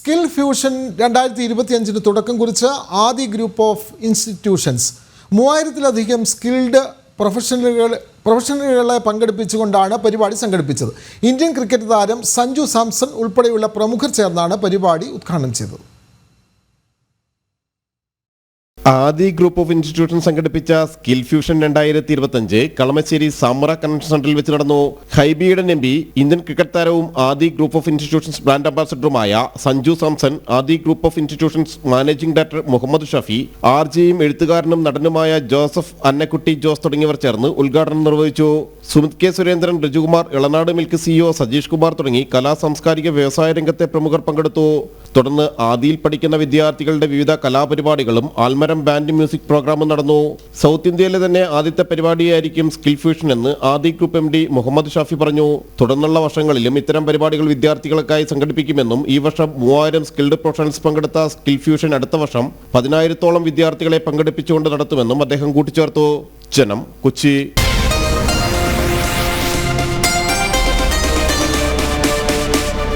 Skill fusion രണ്ടായിരത്തി ഇരുപത്തിയഞ്ചിന് തുടക്കം കുറിച്ച ആദി ഗ്രൂപ്പ് ഓഫ് ഇൻസ്റ്റിറ്റ്യൂഷൻസ്. മൂവായിരത്തിലധികം സ്കിൽഡ് പ്രൊഫഷണലുകൾ പ്രൊഫഷണലുകളെ പങ്കെടുപ്പിച്ചുകൊണ്ടാണ് പരിപാടി സംഘടിപ്പിച്ചത്. ഇന്ത്യൻ ക്രിക്കറ്റ് താരം സഞ്ജു സാംസൺ ഉൾപ്പെടെയുള്ള പ്രമുഖർ ചേർന്നാണ് പരിപാടി ഉദ്ഘാടനം ചെയ്തത്. ആദി ഗ്രൂപ്പ് ഓഫ് ഇൻസ്റ്റിറ്റ്യൂഷൻ സംഘടിപ്പിച്ച സ്കിൽ ഫ്യൂഷൻ രണ്ടായിരത്തി ഇരുപത്തഞ്ച് കളമശ്ശേരി സാമറ കൺവെൻഷൻ സെന്ററിൽ വെച്ച് നടന്നു. ഹൈബിയുടെ എം പി ഇന്ത്യൻ ക്രിക്കറ്റ് താരവും Adi group of institutions brand അംബാസഡറുമായ Sanju Samson Adi group of institutions managing director Muhammad Shafi R ജെയും എഴുത്തുകാരനും നടനുമായ ജോസഫ് അന്നക്കുട്ടി ജോസ് തുടങ്ങിയവർ ചേർന്ന് ഉദ്ഘാടനം നിർവഹിച്ചു. Sumit K Surendran Rajukumar Elanad milk CEO Sajeesh Kumar തുടങ്ങി കലാ സാംസ്കാരിക വ്യവസായ രംഗത്തെ പ്രമുഖർ പങ്കെടുത്തു. തുടർന്ന് ആദിയിൽ പഠിക്കുന്ന വിദ്യാർത്ഥികളുടെ വിവിധ കലാപരിപാടികളും ആൽമരം ബാൻഡ് മ്യൂസിക് പ്രോഗ്രാമും നടന്നു. സൗത്ത് ഇന്ത്യയിലെ തന്നെ ആദ്യത്തെ പരിപാടിയായിരിക്കും സ്കിൽ ഫ്യൂഷൻ എന്ന് Adi group M D Muhammad Shafi പറഞ്ഞു. തുടർന്നുള്ള വർഷങ്ങളിലും ഇത്തരം പരിപാടികൾ വിദ്യാർത്ഥികൾക്കായി സംഘടിപ്പിക്കുമെന്നും ഈ വർഷം മൂവായിരം സ്കിൽഡ് പ്രൊഫഷണൽസ് പങ്കെടുത്ത സ്കിൽ ഫ്യൂഷൻ അടുത്ത വർഷം പതിനായിരത്തോളം വിദ്യാർത്ഥികളെ പങ്കെടുപ്പിച്ചുകൊണ്ട് നടത്തുമെന്നും അദ്ദേഹം കൂട്ടിച്ചേർത്തു. ജനം കൊച്ചി.